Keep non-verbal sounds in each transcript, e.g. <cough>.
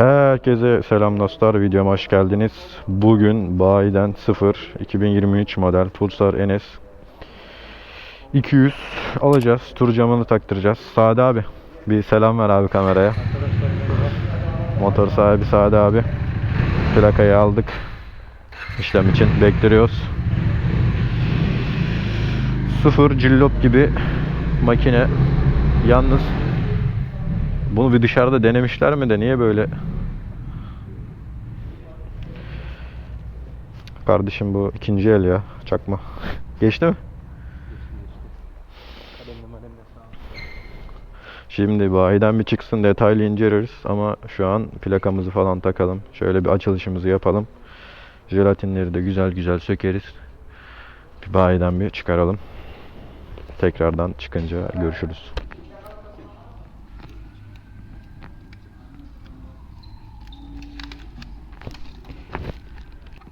Herkese selam dostlar. Videoma hoş geldiniz. Bugün bayiden 0 2023 model Pulsar NS 200 alacağız. Tur camını taktıracağız. Sade abi. Bir selam ver abi kameraya. Motor sahibi Sade abi. Plakayı aldık. İşlem için bekliyoruz. Sıfır cillop gibi makine. Yalnız bunu bir dışarıda denemişler mi de niye böyle? Kardeşim bu ikinci el ya. Çakma. <laughs> Geçti mi? Şimdi bayiden bir çıksın detaylı inceleriz ama şu an plakamızı falan takalım. Şöyle bir açılışımızı yapalım. Jelatinleri de güzel güzel sökeriz. Bir bayiden bir çıkaralım. Tekrardan çıkınca görüşürüz.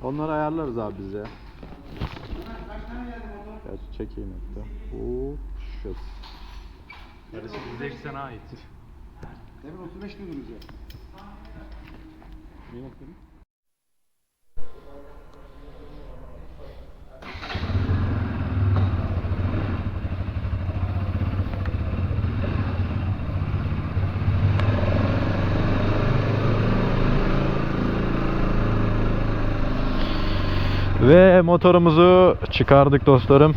Onları ayarlarız abi biz ya. Gerçi çekeyim hatta. Hop şut. Yarısı bize sana ait. Demir 35 diyordunuz ya. Niye bakıyorum? Ve motorumuzu çıkardık dostlarım.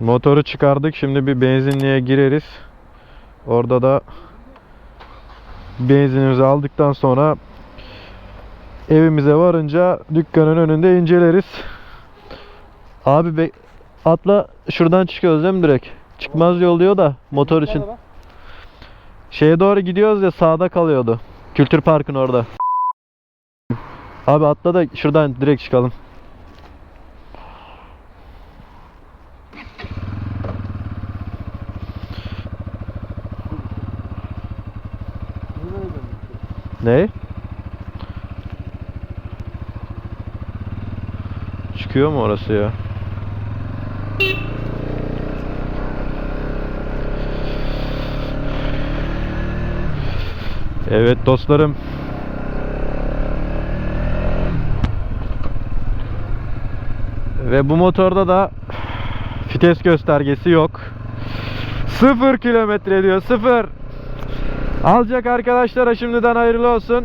Motoru çıkardık. Şimdi bir benzinliğe gireriz. Orada da benzinimizi aldıktan sonra evimize varınca dükkanın önünde inceleriz. Abi be atla şuradan çıkıyoruz değil mi direkt? Çıkmaz yol diyor da motor için. Şeye doğru gidiyoruz ya sağda kalıyordu. Kültür Park'ın orada. Abi atla da şuradan direkt çıkalım. Ne? Çıkıyor mu orası ya? Evet dostlarım. Ve bu motorda da vites göstergesi yok. Sıfır kilometre diyor sıfır. Alacak arkadaşlara şimdiden hayırlı olsun.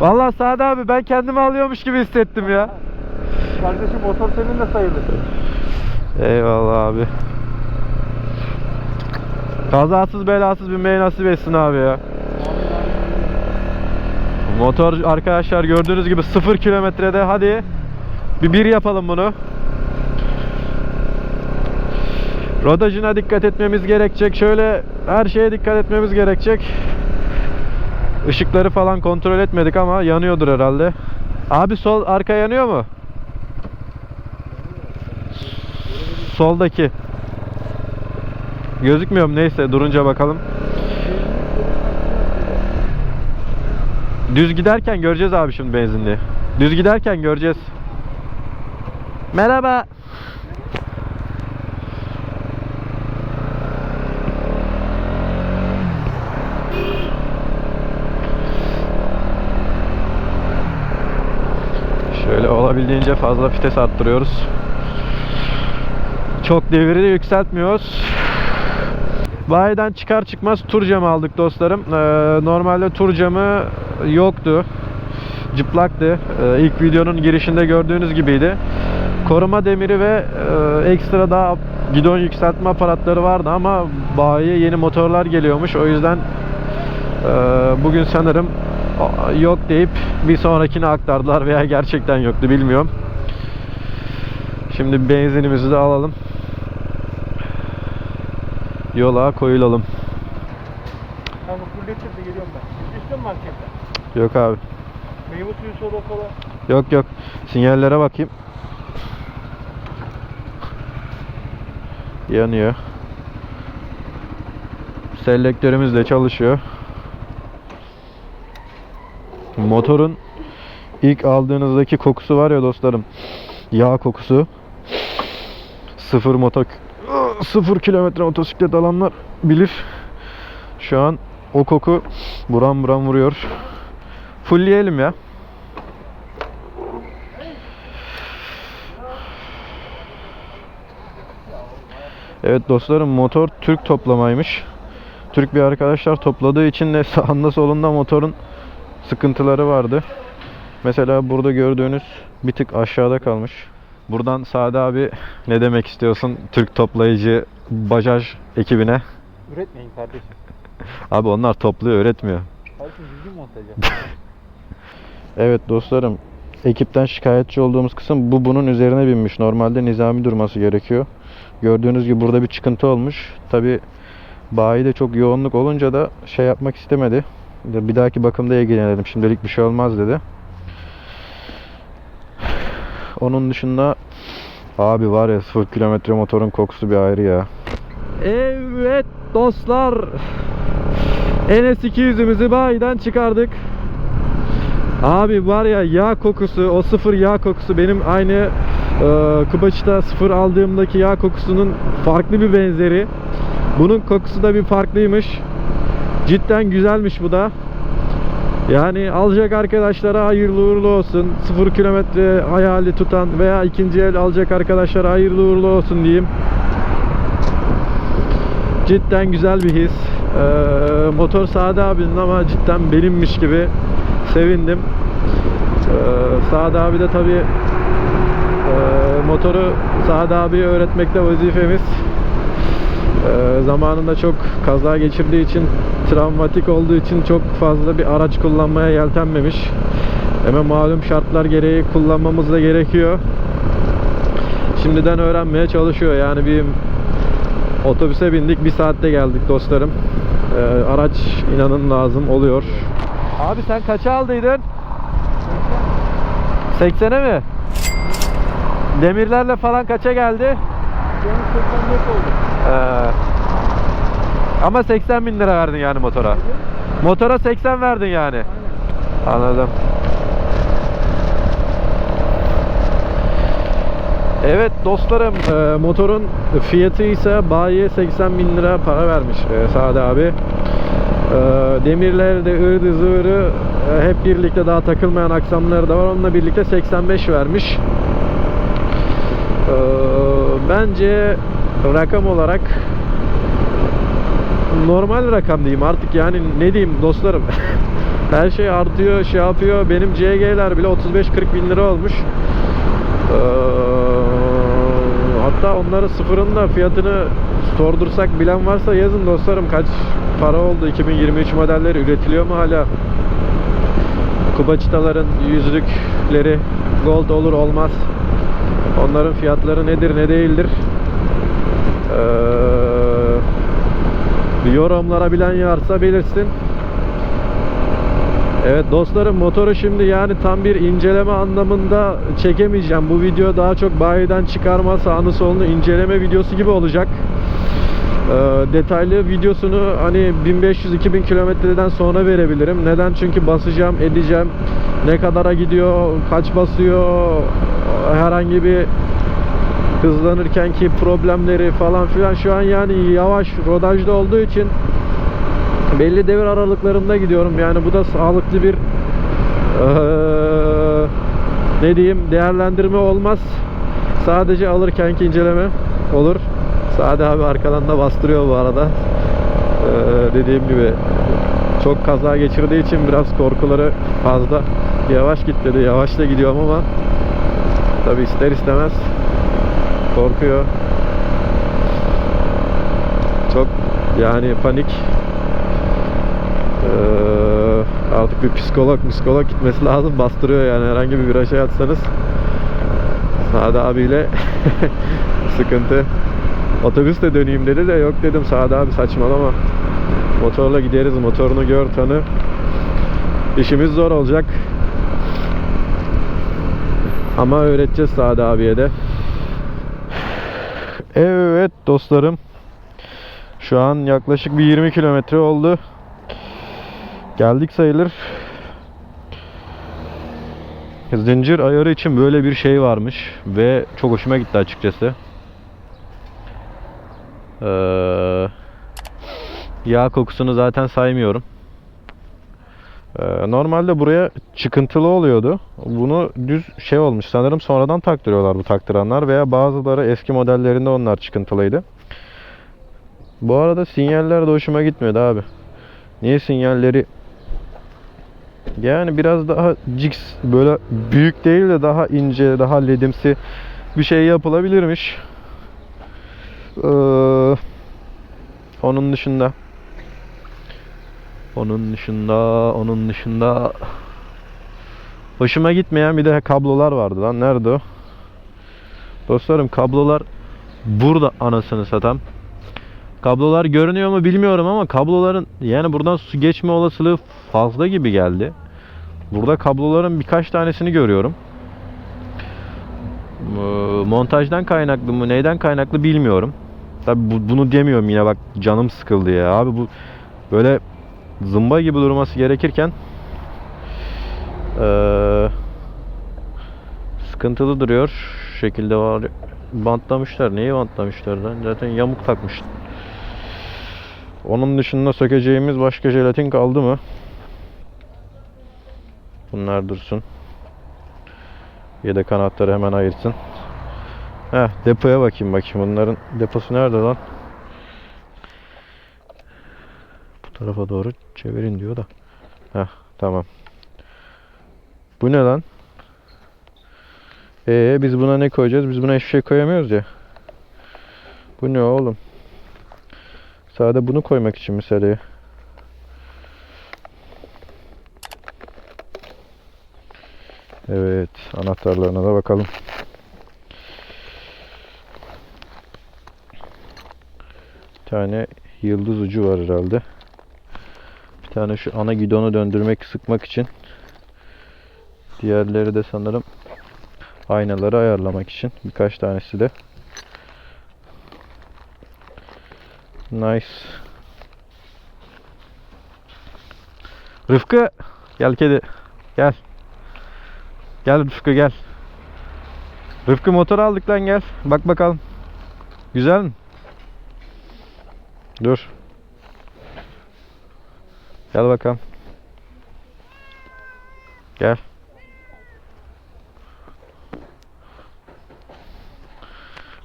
Vallahi Sade abi ben kendimi alıyormuş gibi hissettim ya. Kardeşim motor senin de sayılır. Eyvallah abi. Kazasız belasız binmeyi nasip etsin abi ya. Motor arkadaşlar gördüğünüz gibi 0 kilometrede hadi bir bir yapalım bunu. Rodajına dikkat etmemiz gerekecek. Şöyle her şeye dikkat etmemiz gerekecek. Işıkları falan kontrol etmedik ama yanıyordur herhalde. Abi sol arka yanıyor mu? Soldaki. Gözükmüyor mu? Neyse durunca bakalım. Düz giderken göreceğiz abi şimdi benzinliği. Düz giderken göreceğiz. Merhaba. Şöyle olabildiğince fazla vites arttırıyoruz. Çok deviri de yükseltmiyoruz. Bayiden çıkar çıkmaz tur camı aldık dostlarım. Ee, normalde tur camı yoktu. Cıplaktı. Ee, ilk videonun girişinde gördüğünüz gibiydi. Koruma demiri ve e, ekstra daha gidon yükseltme aparatları vardı ama bayiye yeni motorlar geliyormuş. O yüzden e, bugün sanırım yok deyip bir sonrakine aktardılar veya gerçekten yoktu bilmiyorum. Şimdi benzinimizi de alalım yola koyulalım. Kanka full getirdi geliyorum ben. İstiyorum markette. Yok abi. Meyve suyu soda kola. Yok yok. Sinyallere bakayım. Yanıyor. Selektörümüz de çalışıyor. Motorun ilk aldığınızdaki kokusu var ya dostlarım. Yağ kokusu. Sıfır motor 0 kilometre motosiklet alanlar bilir. Şu an o koku buram buram vuruyor. Fullleyelim ya. Evet dostlarım motor Türk toplamaymış. Türk bir arkadaşlar topladığı için de <laughs> sağında solunda motorun sıkıntıları vardı. Mesela burada gördüğünüz bir tık aşağıda kalmış. Buradan Sade abi ne demek istiyorsun Türk toplayıcı Bajaj ekibine? Üretmeyin kardeşim. <laughs> Abi onlar topluyor öğretmiyor. Kardeşim düzgün montaj yap. <laughs> Evet dostlarım ekipten şikayetçi olduğumuz kısım bu bunun üzerine binmiş. Normalde nizami durması gerekiyor. Gördüğünüz gibi burada bir çıkıntı olmuş. Tabi bayide çok yoğunluk olunca da şey yapmak istemedi. Bir dahaki bakımda ilgilenelim. Şimdilik bir şey olmaz dedi. Onun dışında abi var ya 0 kilometre motorun kokusu bir ayrı ya. Evet dostlar. NS200'ümüzü bayiden çıkardık. Abi var ya yağ kokusu, o sıfır yağ kokusu benim aynı e, Kubaç'ta sıfır aldığımdaki yağ kokusunun farklı bir benzeri. Bunun kokusu da bir farklıymış. Cidden güzelmiş bu da. Yani alacak arkadaşlara hayırlı uğurlu olsun. Sıfır kilometre hayali tutan veya ikinci el alacak arkadaşlara hayırlı uğurlu olsun diyeyim. Cidden güzel bir his. Ee, motor Sade abinin ama cidden benimmiş gibi sevindim. Ee, Sade abi de tabi motoru Sade abiye öğretmekte vazifemiz. Ee, zamanında çok kaza geçirdiği için travmatik olduğu için çok fazla bir araç kullanmaya yeltenmemiş. Ama malum şartlar gereği kullanmamız da gerekiyor. Şimdiden öğrenmeye çalışıyor. Yani bir otobüse bindik bir saatte geldik dostlarım. Ee, araç inanın lazım oluyor. Abi sen kaça aldıydın? 80'e mi? Demirlerle falan kaça geldi? Yalnız 84 oldu. Ee, ama 80 bin lira verdin yani motora. Motora 80 verdin yani. Aynen. Anladım. Evet dostlarım e, motorun fiyatı ise bayiye 80 bin lira para vermiş e, Sade abi. E, demirler de ığırdı zığırı e, hep birlikte daha takılmayan aksamları da var. Onunla birlikte 85 vermiş. E, bence rakam olarak normal rakam diyeyim artık yani ne diyeyim dostlarım. <laughs> Her şey artıyor şey yapıyor. Benim CG'ler bile 35-40 bin lira olmuş. Ee, hatta onları sıfırın da fiyatını sordursak bilen varsa yazın dostlarım. Kaç para oldu? 2023 modelleri üretiliyor mu hala? Kubaçitaların yüzlükleri gold olur olmaz. Onların fiyatları nedir ne değildir ee, yorumlara bilen varsa belirsin Evet dostlarım motoru şimdi yani tam bir inceleme anlamında çekemeyeceğim. Bu video daha çok bayiden çıkarma sağını solunu inceleme videosu gibi olacak. Ee, detaylı videosunu hani 1500-2000 kilometreden sonra verebilirim. Neden? Çünkü basacağım, edeceğim. Ne kadara gidiyor, kaç basıyor, herhangi bir hızlanırken ki problemleri falan filan şu an yani yavaş rodajda olduğu için belli devir aralıklarında gidiyorum. Yani bu da sağlıklı bir eee, ne diyeyim değerlendirme olmaz. Sadece alırkenki inceleme olur. Sade abi arkadan da bastırıyor bu arada. Eee, dediğim gibi çok kaza geçirdiği için biraz korkuları fazla. Yavaş git dedi. Yavaş da gidiyorum ama tabi ister istemez korkuyor. Çok yani panik. Ee, artık bir psikolog psikolog gitmesi lazım. Bastırıyor yani. Herhangi bir viraja atsanız. Sade abiyle <laughs> sıkıntı. Otobüsle döneyim dedi de yok dedim. Sade abi saçmalama. Motorla gideriz. Motorunu gör tanı. İşimiz zor olacak. Ama öğreteceğiz Sade abiye de evet dostlarım şu an yaklaşık bir 20 kilometre oldu Geldik sayılır. Zincir ayarı için böyle bir şey varmış ve çok hoşuma gitti açıkçası. Ee, yağ kokusunu zaten saymıyorum. Ee, normalde buraya çıkıntılı oluyordu. Bunu düz şey olmuş. Sanırım sonradan taktırıyorlar bu taktıranlar veya bazıları eski modellerinde onlar çıkıntılıydı. Bu arada sinyaller de hoşuma gitmedi abi. Niye sinyalleri yani biraz daha ciks böyle büyük değil de daha ince, daha ledimsi bir şey yapılabilirmiş. Ee, onun dışında onun dışında onun dışında hoşuma gitmeyen bir de kablolar vardı lan. Nerede o? Dostlarım kablolar burada anasını satam. Kablolar görünüyor mu bilmiyorum ama kabloların yani buradan su geçme olasılığı fazla gibi geldi. Burada kabloların birkaç tanesini görüyorum. Ee, Montajdan kaynaklı mı neyden kaynaklı bilmiyorum. Tabi bunu demiyorum yine bak canım sıkıldı ya. Abi bu böyle zımba gibi durması gerekirken ee, sıkıntılı duruyor. Şu şekilde var. Bantlamışlar. Neyi bantlamışlar lan? Zaten yamuk takmış. Onun dışında sökeceğimiz başka jelatin kaldı mı? Bunlar dursun. Yedek anahtarı hemen ayırsın. Heh, depoya bakayım bakayım. Bunların deposu nerede lan? Bu tarafa doğru çevirin diyor da. Heh, tamam. Bu ne lan? Ee biz buna ne koyacağız? Biz buna hiçbir şey koyamıyoruz ya. Bu ne oğlum? Sade bunu koymak için mesela. Evet, anahtarlarına da bakalım. Bir tane yıldız ucu var herhalde. Bir tane şu ana gidonu döndürmek, sıkmak için. Diğerleri de sanırım aynaları ayarlamak için. Birkaç tanesi de. Nice. Rıfkı gel kedi. Gel. Gel Rıfkı gel. Rıfkı motor aldık lan gel. Bak bakalım. Güzel mi? Dur. Gel bakalım. Gel.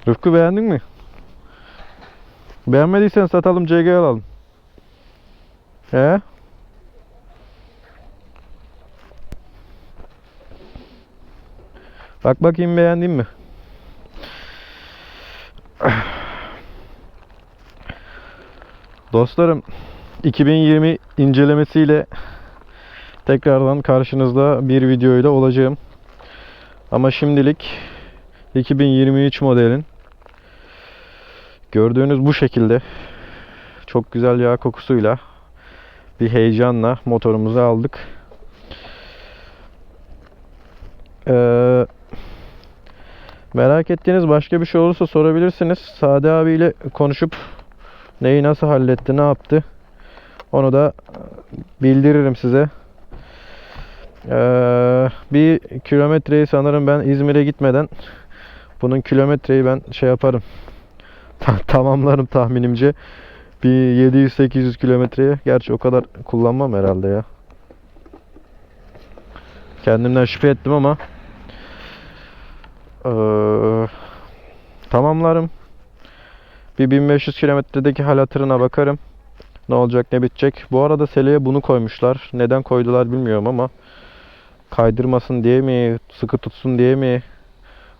Rıfkı beğendin mi? Beğenmediysen satalım CG alalım. He? Bak bakayım beğendin mi? Dostlarım 2020 incelemesiyle tekrardan karşınızda bir videoyla olacağım. Ama şimdilik 2023 modelin gördüğünüz bu şekilde çok güzel yağ kokusuyla bir heyecanla motorumuzu aldık. Ee, merak ettiğiniz başka bir şey olursa sorabilirsiniz. Sade abiyle konuşup neyi nasıl halletti, ne yaptı onu da bildiririm size. Ee, bir kilometreyi sanırım ben İzmir'e gitmeden bunun kilometreyi ben şey yaparım. <laughs> Ta- tamamlarım tahminimce. Bir 700-800 kilometreye. Gerçi o kadar kullanmam herhalde ya. Kendimden şüphe ettim ama ee, tamamlarım. Bir 1500 kilometredeki hal hatırına bakarım. Ne olacak ne bitecek. Bu arada seleye bunu koymuşlar. Neden koydular bilmiyorum ama kaydırmasın diye mi, sıkı tutsun diye mi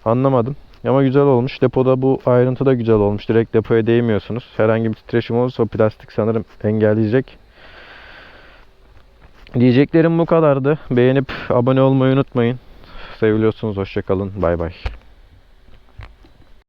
anlamadım. Ama güzel olmuş. Depoda bu ayrıntı da güzel olmuş. Direkt depoya değmiyorsunuz. Herhangi bir titreşim olursa plastik sanırım engelleyecek. Diyeceklerim bu kadardı. Beğenip abone olmayı unutmayın. Seviliyorsunuz. Hoşçakalın. Bay bay.